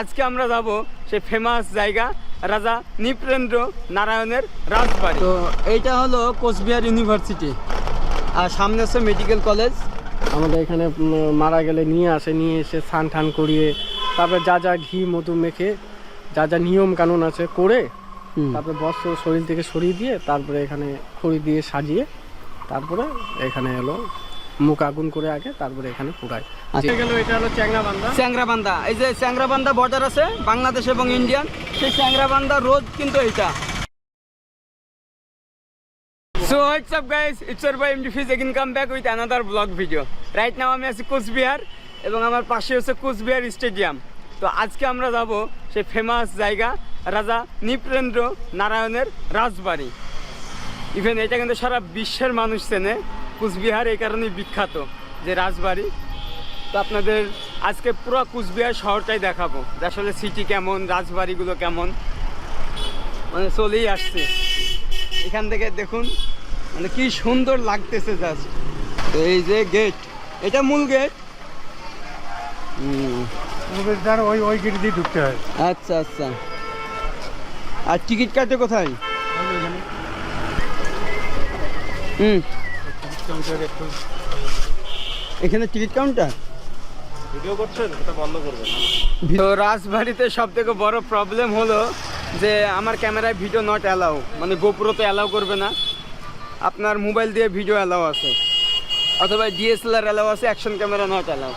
আজকে আমরা যাব সেই ফেমাস জায়গা রাজা নৃপেন্দ্র নারায়ণের রাজবাড়ি। তো এইটা হলো কোচবিহার ইউনিভার্সিটি। আর সামনে আছে মেডিকেল কলেজ। আমাদের এখানে মারা গেলে নিয়ে আসে নিয়ে এসে স্নান টান করিয়ে তারপরে যা যা ঘি মধু মেখে যা যা নিয়ম কানুন আছে করে তারপরে বস্ত্র শরীর থেকে সরিয়ে দিয়ে তারপরে এখানে খড়ি দিয়ে সাজিয়ে তারপরে এখানে এলো মুখ আগুন করে আগে তারপরে এখানে পুরায় আচ্ছা। চ্যাংরাবান্ধা এই যে চ্যাংরাবান্ধা বর্ডার আছে বাংলাদেশ এবং ইন্ডিয়ান সেই চ্যাংরাবান্ধা রোড কিন্তু এইটা। So what's up guys, it's your boy MD Fiz again come back with another vlog video. Right now আমি আছি কোচবিহার এবং আমার পাশে হচ্ছে কোচবিহার স্টেডিয়াম। তো আজকে আমরা যাব সেই ফেমাস জায়গা রাজা নৃপেন্দ্র নারায়ণের রাজবাড়ি। ইভেন এটা কিন্তু সারা বিশ্বের মানুষ চেনে। কুচবিহার এই কারণেই বিখ্যাত যে রাজবাড়ি। তো আপনাদের আজকে পুরো কুচবিহার শহরটাই দেখাবো যে আসলে সিটি কেমন রাজবাড়িগুলো কেমন। মানে চলেই আসছে। এখান থেকে দেখুন মানে কি সুন্দর লাগতেছে জাস্ট তো এই যে গেট এটা মূল গেট প্রবেশদ্বার ওই ওই গেট দিয়ে ঢুকতে হয়। আচ্ছা আচ্ছা। আর টিকিট কাটে কোথায়? হুম। এখানে টিকিট কাউন্টার ভিডিও করছেন এটা বন্ধ করবেন তো রাজবাড়িতে সব থেকে বড় প্রবলেম হলো যে আমার ক্যামেরায় ভিডিও নট অ্যালাউ মানে গোপ্রোতে অ্যালাউ করবে না। আপনার মোবাইল দিয়ে ভিডিও অ্যালাউ আছে। অথবা ডিএসএলআর অ্যালাউ আছে অ্যাকশন ক্যামেরা নট অ্যালাউ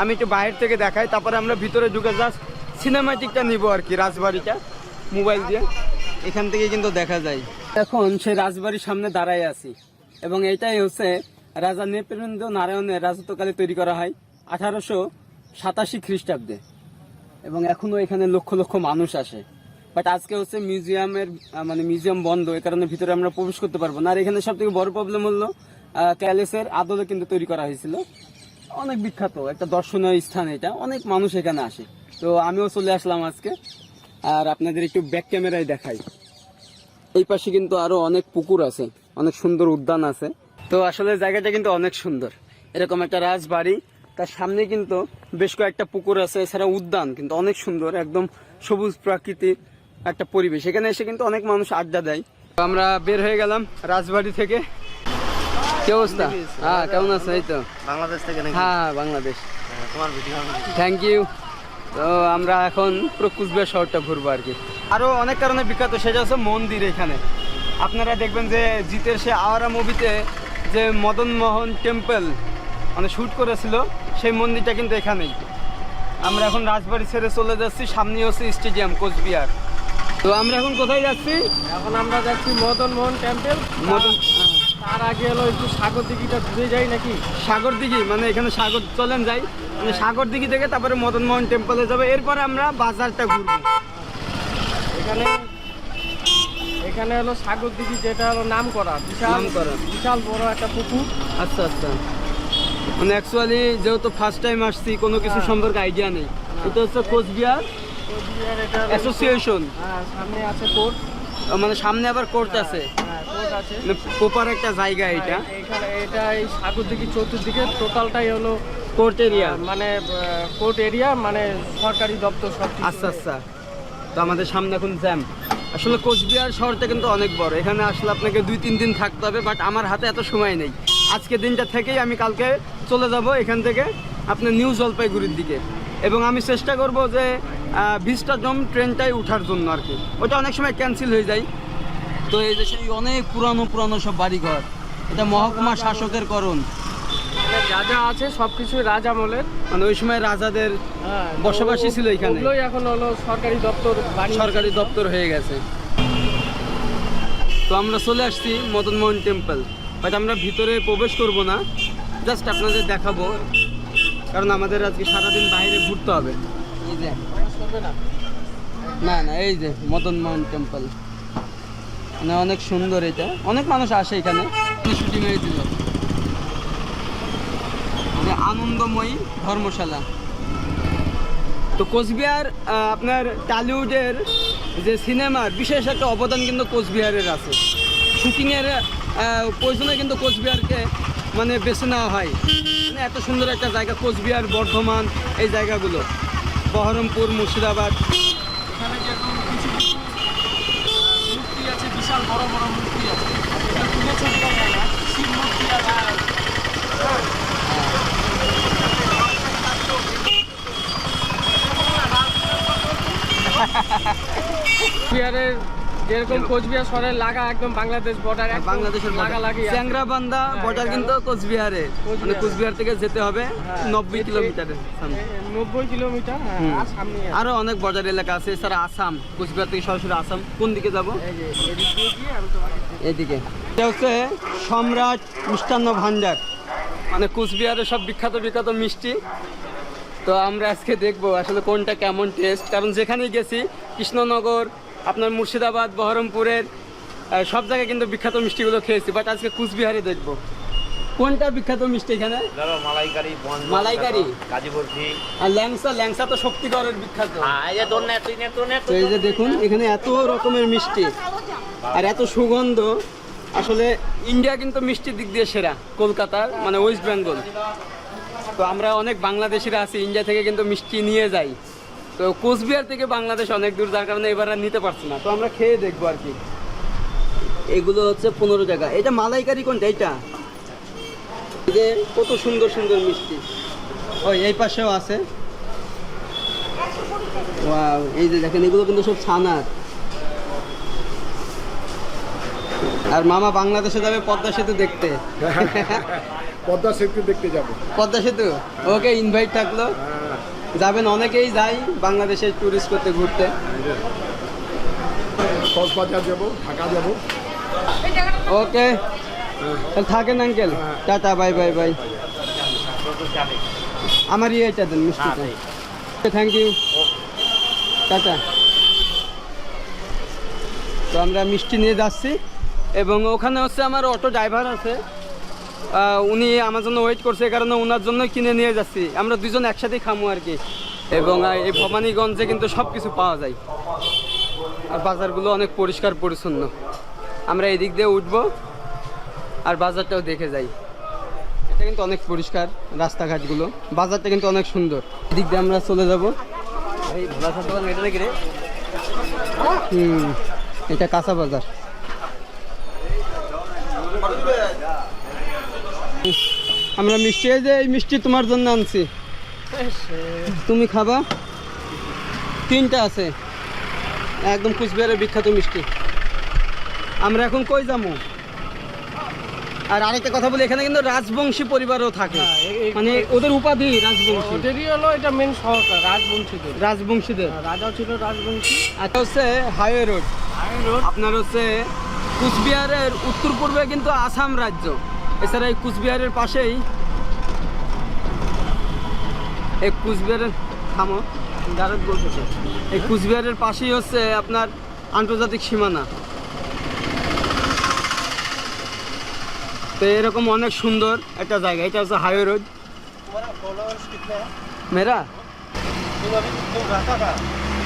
আমি একটু বাইরে থেকে দেখাই তারপরে আমরা ভিতরে ঢুকে জাস্ট সিনেমাটিকটা নিব আর কি রাজবাড়িটা মোবাইল দিয়ে। এখান থেকে কিন্তু দেখা যায়। এখন সেই রাজবাড়ির সামনে দাঁড়াই আছি। এবং এটাই হচ্ছে রাজা নৃপেন্দ্র নারায়ণের রাজত্বকালে তৈরি করা হয় আঠারোশো সাতাশি খ্রিস্টাব্দে। এবং এখনও এখানে লক্ষ লক্ষ মানুষ আসে। বাট আজকে হচ্ছে মিউজিয়ামের মানে মিউজিয়াম বন্ধ এই কারণে ভিতরে আমরা প্রবেশ করতে পারব না। আর এখানে সব থেকে বড় প্রবলেম হলো ক্যালেসের আদলে কিন্তু তৈরি করা হয়েছিল। অনেক বিখ্যাত, একটা দর্শনীয় স্থান এটা। অনেক মানুষ এখানে আসে। তো আমিও চলে আসলাম আজকে। আর আপনাদের একটু ব্যাক ক্যামেরায় দেখাই। এই পাশে কিন্তু আরও অনেক পুকুর আছে। অনেক সুন্দর উদ্যান আছে। তো আসলে জায়গাটা কিন্তু অনেক সুন্দর। এরকম একটা রাজবাড়ি তার সামনে কিন্তু বেশ কয়েকটা পুকুর আছে এছাড়া উদ্যান কিন্তু অনেক সুন্দর একদম সবুজ প্রাকৃতিক একটা পরিবেশ। এখানে এসে কিন্তু অনেক মানুষ আড্ডা দেয়। তো আমরা বের হয়ে গেলাম রাজবাড়ি থেকে। কি অবস্থা? হ্যাঁ কেমন আছে? এই তো। বাংলাদেশ থেকে হ্যাঁ হ্যাঁ, বাংলাদেশ। তোমার ভিডিও থ্যাংক ইউ তো আমরা এখন পুরো কুচবিহার শহরটা ঘুরবো আর কি। আরও অনেক কারণে বিখ্যাত সেটা হচ্ছে মন্দির এখানে। আপনারা দেখবেন যে জিতের সে আওয়ারা মুভিতে যে মদন মোহন টেম্পল মানে শ্যুট করেছিল সেই মন্দিরটা কিন্তু এখানেই। আমরা এখন রাজবাড়ি ছেড়ে চলে যাচ্ছি সামনে হচ্ছে স্টেডিয়াম কোচবিহার। তো আমরা এখন কোথায় যাচ্ছি? এখন আমরা যাচ্ছি মদন মোহন টেম্পল মদন তার আগে হলো একটু সাগর দিঘিটা ঘুরে যাই নাকি? সাগর দিঘি মানে এখানে সাগর চলেন যাই। মানে সাগর দিঘি থেকে তারপরে মদন মোহন টেম্পলে যাবে। এরপরে আমরা বাজারটা ঘুরবো। এখানে এখানে হলো সাগর দিঘি যেটা হলো নাম করা বিশাল নামকরা। বিশাল বড় একটা পুকুর। আচ্ছা আচ্ছা। মানে অ্যাকচুয়ালি যেহেতু ফার্স্ট টাইম আসছি কোনো কিছু হ্যাঁ। সম্পর্কে আইডিয়া নেই। এটা হচ্ছে কোচবিহার অ্যাসোসিয়েশন হ্যাঁ সামনে আছে কোর্ট। মানে সামনে আবার কোর্ট আছে। হ্যাঁ আছে। মানে প্রপার একটা জায়গা এটা। হ্যাঁ, এটা এই সাগর দিঘি চতুর্দিকে টোটালটাই হলো কোর্ট এরিয়া মানে কোর্ট এরিয়া মানে সরকারি দপ্তর সব। আচ্ছা আচ্ছা। তো আমাদের সামনে এখন জ্যাম আসলে কোচবিহার শহরটা কিন্তু অনেক বড়। এখানে আসলে আপনাকে দুই, তিন দিন থাকতে হবে বাট আমার হাতে এত সময় নেই। আজকে দিনটা থেকেই আমি কালকে চলে যাব এখান থেকে আপনার নিউ জলপাইগুড়ির দিকে। এবং আমি চেষ্টা করব যে ভিস্টা জম ট্রেনটাই ওঠার জন্য আর কি। ওটা অনেক সময় ক্যান্সেল হয়ে যায়। তো এই যে সেই অনেক পুরানো পুরানো সব বাড়িঘর, এটা মহকুমা শাসকের করণ। যা যা আছে সব কিছুই রাজামলের মানে ওই সময় রাজাদের হ্যাঁ বসবাসী ছিল এখানে। ওগুলোই এখন হলো সরকারি দপ্তর সরকারি দপ্তর হয়ে গেছে। তো আমরা চলে আসছি মদন মোহন টেম্পল। বাট আমরা ভিতরে প্রবেশ করব না জাস্ট আপনাদের দেখাবো। কারণ আমাদের আজকে সারাদিন বাইরে ঘুরতে হবে। এই যে না? না না এই যে মদন মোহন টেম্পল। মানে অনেক সুন্দর এটা। অনেক মানুষ আসে এখানে। শুটিং হয়ে দিল মানে আনন্দময়ী ধর্মশালা। তো কোচবিহার আপনার টলিউডের যে সিনেমার বিশেষ একটা অবদান কিন্তু কোচবিহারের আছে। শুটিংয়ের প্রয়োজনে কিন্তু কোচবিহারকে মানে বেছে নেওয়া হয়। মানে এত সুন্দর একটা জায়গা, কোচবিহার, বর্ধমান, এই জায়গাগুলো। বহরমপুর, মুর্শিদাবাদ। এখানে যেরকম কিছু আছে, বিশাল বড় বড় মূর্তি আছে এটা তুলে ছবি করা যায় না শিব মূর্তি আছে কোচবিহারের যেরকম কোচবিহার শহরের লাগা একদম বাংলাদেশ বর্ডার বাংলাদেশের লাগা লাগি চ্যাংরাবান্ধা হ্যাঁ, বর্ডার কিন্তু কোচবিহারে। মানে কোচবিহার। থেকে যেতে হবে হ্যাঁ, নব্বই এদিকে- কিলোমিটারের সামনে। নব্বই কিলোমিটার হ্যাঁ। আর সামনে আছে। আরও অনেক বর্ডার এলাকা আছে এছাড়া আসাম কোচবিহার থেকে সরাসরি আসাম। কোন দিকে যাব? এদিকে এটা হচ্ছে সম্রাট মিষ্টান্ন ভান্ডার। মানে কুচবিহারের সব বিখ্যাত বিখ্যাত মিষ্টি। তো আমরা আজকে দেখব আসলে কোনটা কেমন টেস্ট কারণ যেখানেই গেছি কৃষ্ণনগর আপনার মুর্শিদাবাদ বহরমপুরের সব জায়গায় কিন্তু বিখ্যাত মিষ্টিগুলো খেয়েছি বাট আজকে কুচবিহারে দেখব। কোনটা বিখ্যাত মিষ্টি এখানে? মালাইকারি মালাইকারি? কাজী বরফি আর ল্যাংসা ল্যাংসা তো শক্তিগড়ের বিখ্যাত। হ্যাঁ এই যে দেখুন এখানে এত রকমের মিষ্টি। আর এত সুগন্ধ। আসলে ইন্ডিয়া কিন্তু মিষ্টির দিক দিয়ে সেরা কলকাতার মানে ওয়েস্ট বেঙ্গল। তো আমরা অনেক বাংলাদেশিরা আছি ইন্ডিয়া থেকে কিন্তু মিষ্টি নিয়ে যাই। তো কোচবিহার থেকে বাংলাদেশ অনেক দূর যার কারণে এবার আর নিতে পারছি না। তো আমরা খেয়ে দেখব আর কি। এগুলো হচ্ছে পনেরো টাকা। এটা মালাইকারি কোনটা? এটা যে কত সুন্দর সুন্দর মিষ্টি। ওই এই পাশেও আছে। ওয়াও এই যে দেখেন এগুলো কিন্তু সব ছানার। আর মামা বাংলাদেশে যাবে পদ্মা সেতু দেখতে। পদ্মা সেতু দেখতে যাব। পদ্মা সেতু? ওকে ইনভাইট থাকল। যাবেন অনেকেই যায় বাংলাদেশে ট্যুরিস্ট করতে ঘুরতে। কক্সবাজার যাব ঢাকা যাব। ওকে। থাকেন uncle tata bye bye bye আমার ইয়েটা দেন মিষ্টিটা। Thank you tata. তো আমরা মিষ্টি নিয়ে যাচ্ছি এবং ওখানে হচ্ছে আমার অটো ড্রাইভার আছে। উনি আমার জন্য ওয়েট করছে এই কারণে ওনার জন্য কিনে নিয়ে যাচ্ছি। আমরা দুজন একসাথেই খামো আর কি। এবং এই ভবানীগঞ্জে কিন্তু সব কিছু পাওয়া যায়। আর বাজারগুলো অনেক পরিষ্কার পরিচ্ছন্ন। আমরা এদিক দিয়ে উঠবো, আর বাজারটাও দেখে যাই। এটা কিন্তু অনেক পরিষ্কার রাস্তাঘাটগুলো। বাজারটা কিন্তু অনেক সুন্দর। এদিক দিয়ে আমরা চলে যাব। হুম, এটা কাঁচা বাজার। আমরা মিষ্টি এই যে এই মিষ্টি তোমার জন্য আনছি। তুমি খাবা? তিনটা আছে। একদম কুচবিহারের বিখ্যাত মিষ্টি। আমরা এখন কই যাব? আর আরেকটা কথা বলি এখানে কিন্তু রাজবংশী পরিবারও থাকে। হ্যাঁ, মানে ওদের উপাধি রাজবংশী। ওদেরই হলো এটা মেন সরকার রাজবংশীদের। রাজবংশীদের। রাজাও ছিল রাজবংশী। এটা হচ্ছে হাইওয়ে রোড রোড আপনার হচ্ছে কুচবিহারের উত্তর পূর্বে কিন্তু আসাম রাজ্য। এছাড়া এই কুচবিহারের পাশেই এই কুচবিহারের থামো ডাইরেক্ট বলতেছে এই কুচবিহারের পাশেই হচ্ছে আপনার আন্তর্জাতিক সীমানা তো এরকম অনেক সুন্দর একটা জায়গা এটা হচ্ছে হাইওয়ে রোড मेरा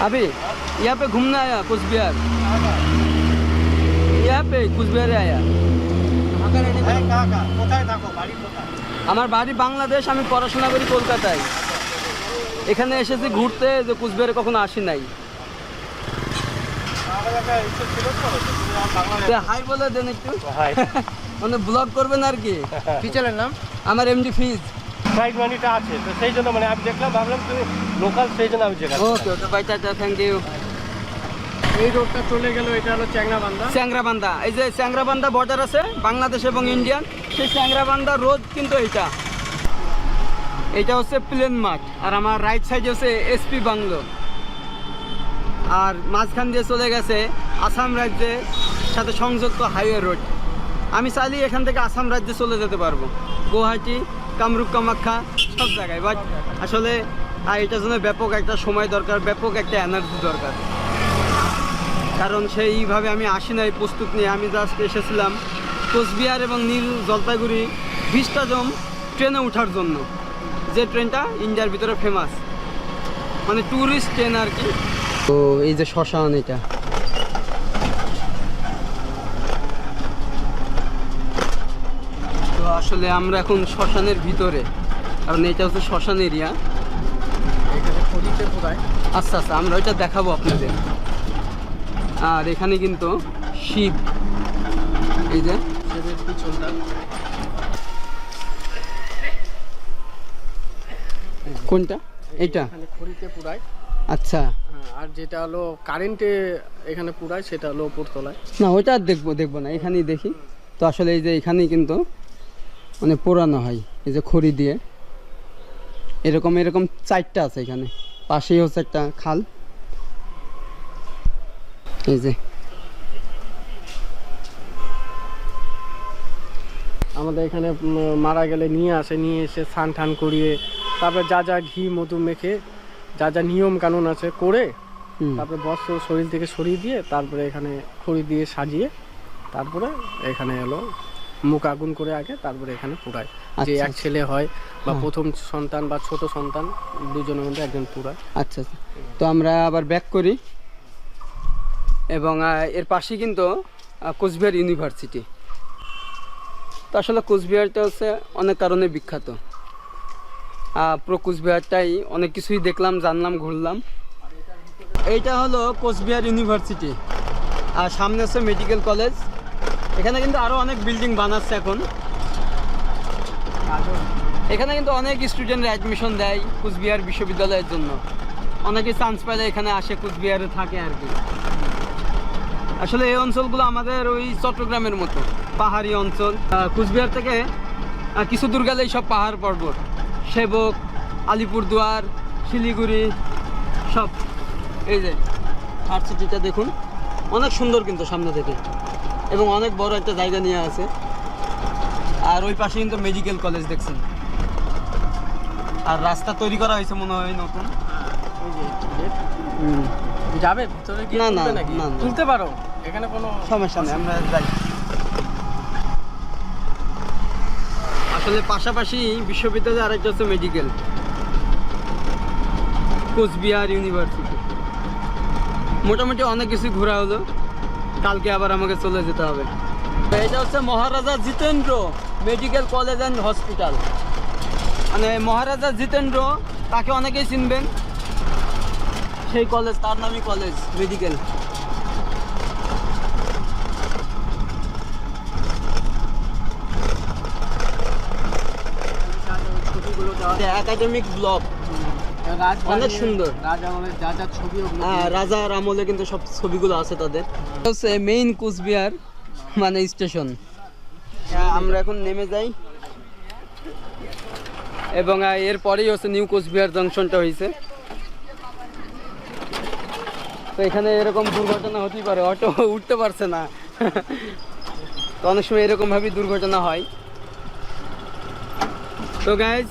अभी यहाँ पे घूमने आया कुछ बिहार यहाँ पे कुछ बिहार आया আমার বাড়ি বাংলাদেশ আমি পড়াশোনা করি কলকাতায়। এখানে এসেছি ঘুরতে যে কুচবিহারে কখনো আসি নাই। হাই বলে দেন একটু। মানে ব্লগ করবেন আর কি। কি চ্যানেল নাম? আমার এমডি ফিজ। সাইড মানিটা আছে তো সেই জন্য মানে আমি দেখলাম ভাবলাম তুমি লোকাল সেই জন্য আমি okay okay bye tata thank you এই রোডটা চলে এটা হলো চ্যাংরাবান্ধা। চ্যাংরাবান্ধা। এই যে চ্যাংরাবান্ধা বর্ডার আছে, বাংলাদেশ এবং ইন্ডিয়ান, সেই রোড কিন্তু এইটা। এটা হচ্ছে প্লেন মাঠ, আর আমার রাইট হচ্ছে বাংলো আর মাঝখান দিয়ে চলে গেছে আসাম রাজ্যের সাথে সংযুক্ত হাইওয়ে রোড আমি চাইলেই এখান থেকে আসাম রাজ্যে চলে যেতে পারব। গুয়াহাটি, কামরূপ, কামাখ্যা, সব জায়গায়। বাট আসলে এটার জন্য ব্যাপক একটা সময় দরকার, ব্যাপক একটা এনার্জি দরকার। কারণ সেইভাবে আমি আসি নাই প্রস্তুত নিয়ে। আমি জাস্ট এসেছিলাম কোচবিহার এবং নীল জলপাইগুড়ি ভিস্টাজম ট্রেনে ওঠার জন্য। যে ট্রেনটা ইন্ডিয়ার ভিতরে ফেমাস মানে ট্যুরিস্ট ট্রেন আর কি। তো এই যে শ্মশান এটা। তো আসলে আমরা এখন শ্মশানের ভিতরে। কারণ এটা হচ্ছে শ্মশান এরিয়া আচ্ছা আচ্ছা আমরা ওইটা দেখাবো আপনাদের। আর এখানে কিন্তু শিব। এই যে পিছনটা। কোনটা? এখানে খড়িতে পুরায় আচ্ছা। হ্যাঁ, আর যেটা হলো কারেন্টে এখানে পুরায় সেটা হলো ওপর তলায় না ওইটা আর দেখব দেখব না এখানেই দেখি। তো আসলে এই যে এখানেই কিন্তু মানে পোড়ানো হয় এই যে খড়ি দিয়ে। এরকম এরকম চারটা আছে এখানে। পাশেই হচ্ছে একটা খাল। এই যে। আমাদের এখানে মারা গেলে নিয়ে আসে নিয়ে এসে স্নান টান করিয়ে তারপরে যা যা ঘি মধু মেখে যা যা নিয়ম কানুন আছে করে তারপরে বস্ত্র শরীর থেকে সরিয়ে দিয়ে তারপরে এখানে খড়ি দিয়ে সাজিয়ে তারপরে এখানে এলো মুখ আগুন করে আগে তারপরে এখানে পুরায় যে আচ্ছা, এক ছেলে হয় বা হ্যাঁ। প্রথম সন্তান বা ছোট সন্তান দুজনের মধ্যে একজন পুরায় আচ্ছা আচ্ছা। তো আমরা আবার ব্যাক করি। এবং এর পাশেই কিন্তু কোচবিহার ইউনিভার্সিটি। তো আসলে কোচবিহারটা হচ্ছে অনেক কারণে বিখ্যাত। পুরো কোচবিহারটাই অনেক কিছুই দেখলাম, জানলাম, ঘুরলাম। এইটা হলো কোচবিহার ইউনিভার্সিটি। আর সামনে হচ্ছে মেডিকেল কলেজ। এখানে কিন্তু আরও অনেক বিল্ডিং বানাচ্ছে এখন। এখানে কিন্তু অনেক স্টুডেন্টরা অ্যাডমিশন দেয় কুচবিহার বিশ্ববিদ্যালয়ের জন্য। অনেকে চান্স পাইলে এখানে আসে, কুচবিহারে থাকে আর কি। আসলে এই অঞ্চলগুলো আমাদের ওই চট্টগ্রামের মতো পাহাড়ি অঞ্চল। কুচবিহার থেকে কিছু দূর গেলেই সব পাহাড় পর্বত। সেবক আলিপুরদুয়ার শিলিগুড়ি সব। এই যে ভার্সিটিটা দেখুন অনেক সুন্দর কিন্তু সামনে থেকে। এবং অনেক বড় একটা জায়গা নিয়ে আছে। আর ওই পাশে কিন্তু মেডিকেল কলেজ দেখছেন। আর রাস্তা তৈরি করা হয়েছে মনে হয় নতুন। যাবে না, না। তুলতে পারো। এখানে কোনো সমস্যা নেই, আমরা যাই। আসলে পাশাপাশি বিশ্ববিদ্যালয় আরেকটা হচ্ছে মেডিকেল কোচবিহার ইউনিভার্সিটি মোটামুটি অনেক কিছু ঘোরা হলো। কালকে আবার আমাকে চলে যেতে হবে। এটা হচ্ছে Maharaja Jitendra medical college and hospital মানে মহারাজা জিতেন্দ্র, তাকে অনেকেই চিনবেন। সেই কলেজ তার নামই কলেজ মেডিকেল ছবিগুলো দেওয়া একাডেমিক ব্লক অনেক সুন্দর। রাজা যা যা ছবি হ্যাঁ রাজার আমলে কিন্তু সব ছবিগুলো আছে তাদের। হচ্ছে মেইন কুচবিহার মানে স্টেশন আমরা এখন নেমে যাই। এবং এরপরেই হচ্ছে নিউ কোচবিহার জংশনটা হয়েছে তো এখানে এরকম দুর্ঘটনা হতেই পারে অটো উঠতে পারছে না। তো অনেক সময় এরকমভাবেই দুর্ঘটনা হয়। তো গাইজ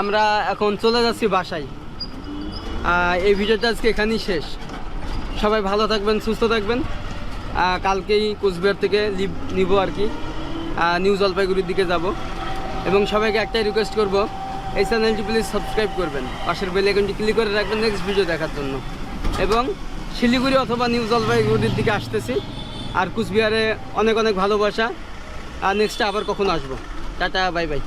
আমরা এখন চলে যাচ্ছি বাসায়। এই ভিডিওটা আজকে এখানেই শেষ। সবাই ভালো থাকবেন, সুস্থ থাকবেন। কালকেই কোচবিহার থেকে লিভ নিব আর কি। নিউ জলপাইগুড়ির দিকে যাব। এবং সবাইকে একটাই রিকোয়েস্ট করব, এই চ্যানেলটি প্লিজ সাবস্ক্রাইব করবেন। পাশের বেল আইকনটি ক্লিক করে রাখবেন নেক্সট ভিডিও দেখার জন্য। এবং শিলিগুড়ি অথবা নিউ জলপাইগুড়ির দিকে আসতেছি। আর কুচবিহারে অনেক অনেক ভালোবাসা। আর নেক্সটে আবার কখন আসব। Tata bye by